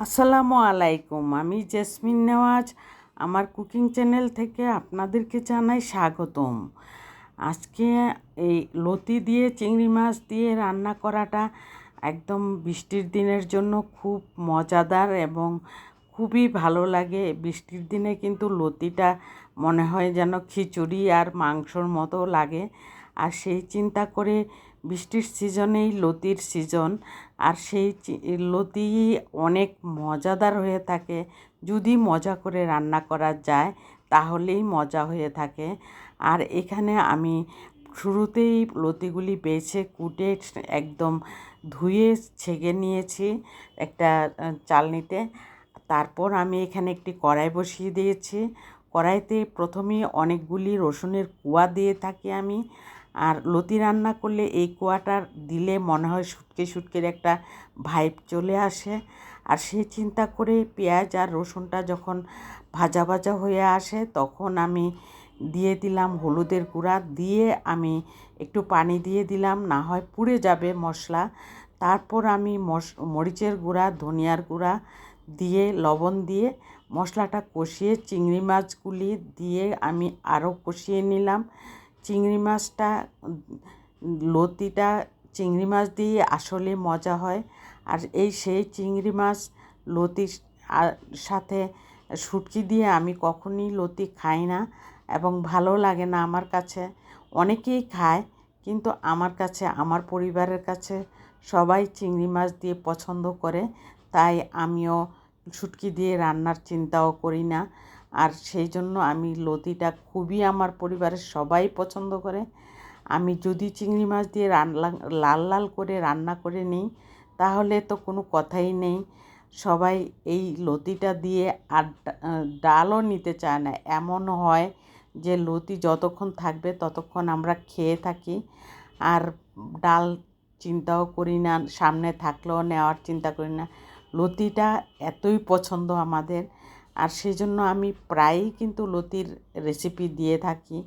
আসসালামু আলাইকুম, আমি জেসমিন নেওয়াজ। আমার কুকিং চ্যানেল থেকে আপনাদেরকে জানাই স্বাগতম। আজকে এই লতি দিয়ে চিংড়ি মাছ দিয়ে রান্না করাটা একদম বৃষ্টির দিনের জন্য খুব মজাদার এবং খুবই ভালো লাগে। বৃষ্টির দিনে কিন্তু লতিটা মনে হয় যেন খিচুড়ি আর মাংসর মতো লাগে। আর সেই চিন্তা করে বৃষ্টির সিজনেই লতির সিজন, আর সেই লতি অনেক মজাদার হয়ে থাকে। যদি মজা করে রান্না করা যায়, তাহলেই মজা হয়ে থাকে। আর এখানে আমি শুরুতেই লতিগুলি বেছে কুটে একদম ধুয়ে ছেঁকে নিয়েছি একটা চালনিতে। তারপর আমি এখানে একটি কড়াই বসিয়ে দিয়েছি। কড়াইতে প্রথমে অনেকগুলি রসুনের কুয়া দিয়ে থাকি আমি। আর লতি রান্না করলে এই কুয়াটা দিলে মনে হয় সুটকে সুটকের একটা ভাইব চলে আসে। আর সেই চিন্তা করে পেঁয়াজ আর রসুনটা যখন ভাজা ভাজা হয়ে আসে, তখন আমি দিয়ে দিলাম হলুদের গুঁড়া, দিয়ে আমি একটু পানি দিয়ে দিলাম, না হয় পুড়ে যাবে মশলা। তারপর আমি মশ, মরিচের গুঁড়া, ধনিয়ার গুঁড়া দিয়ে, লবণ দিয়ে মশলাটা কষিয়ে চিংড়ি মাছগুলি দিয়ে আমি আরও কষিয়ে নিলাম। চিংড়ি মাছটা, লতিটা চিংড়ি মাছ দিয়ে আসলে মজা হয়। আর এই সেই চিংড়ি মাছ, লতির সাথে শুটকি দিয়ে আমি কখনই লতি খাই না এবং ভালো লাগে না আমার কাছে। অনেকেই খায়, কিন্তু আমার কাছে, আমার পরিবারের কাছে সবাই চিংড়ি মাছ দিয়ে পছন্দ করে। তাই আমিও শুটকি দিয়ে রান্নার চিন্তাও করি না। আর সেই জন্য আমি লতিটা খুবই আমার পরিবারের সবাই পছন্দ করে। আমি যদি চিংড়ি মাছ দিয়ে রান্না, লাল লাল করে রান্না করে নিই, তাহলে তো কোনো কথাই নেই। সবাই এই লতিটা দিয়ে আর ডালও নিতে চায় না। এমন হয় যে লতি যতক্ষণ থাকবে ততক্ষণ আমরা খেয়ে থাকি। আর ডাল চিন্তাও করি না, সামনে থাকলেও নেওয়ার চিন্তা করি না। লতিটা এতই পছন্দ আমাদের আর সেই জন্য আমি প্রায়ই কিন্তু লতির রেসিপি দিয়ে থাকি।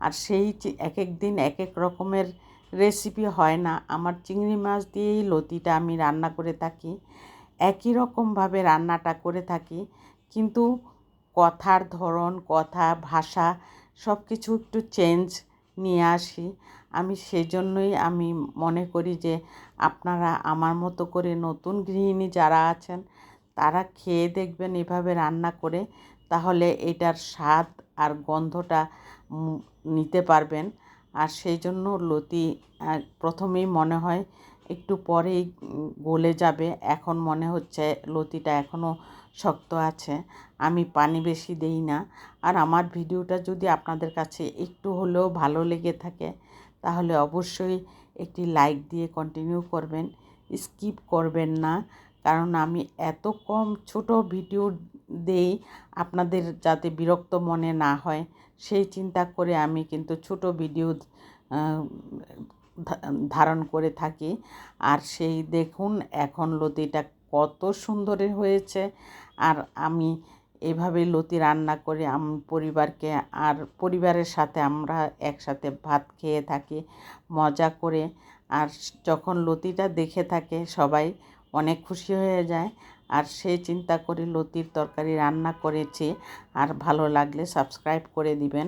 আর সেই এক এক দিন এক এক রকমের রেসিপি হয় না। আমার চিংড়ি মাছ দিয়েই লতিটা আমি রান্না করে থাকি। একই রকমভাবে রান্নাটা করে থাকি। কিন্তু কথার ধরন, কথা, ভাষা সব কিছু একটু চেঞ্জ নিয়ে আসি। আমি সেজন্যই আমি মনে করি যে আপনারা আমার মতো করে নতুন গৃহিণী যারা আছেন তারা খেয়ে দেখবেন এভাবে রান্না করে, তাহলে এটার স্বাদ আর গন্ধটা নিতে পারবেন। আর সেই জন্য লতি প্রথমেই মনে হয় একটু পরেই গলে যাবে। এখন মনে হচ্ছে লতিটা এখনও শক্ত আছে। আমি পানি বেশি দেই না। আর আমার ভিডিওটা যদি আপনাদের কাছে একটু হলেও ভালো লেগে থাকে, তাহলে অবশ্যই একটি লাইক দিয়ে কন্টিনিউ করবেন। স্কিপ করবেন না। কারণ আমি এত কম ছোট ভিডিও দেই আপনাদের যাতে বিরক্ত মনে না হয়। সেই চিন্তা করে আমি কিন্তু ছোট ভিডিও ধারণ করে থাকি। আর সেই দেখুন এখন লতিটা কত সুন্দরে হয়েছে। আর আমি এভাবে লতি রান্না করে আমি, পরিবারকে আর পরিবারের সাথে আমরা একসাথে ভাত খেয়ে থাকি, মজা করে। আর যখন লতিটা দেখে থাকে সবাই অনেক খুশি হয়ে যায়। আর সে চিন্তা করে লতির তরকারি রান্না করেছে। আর ভালো লাগলে সাবস্ক্রাইব করে দিবেন।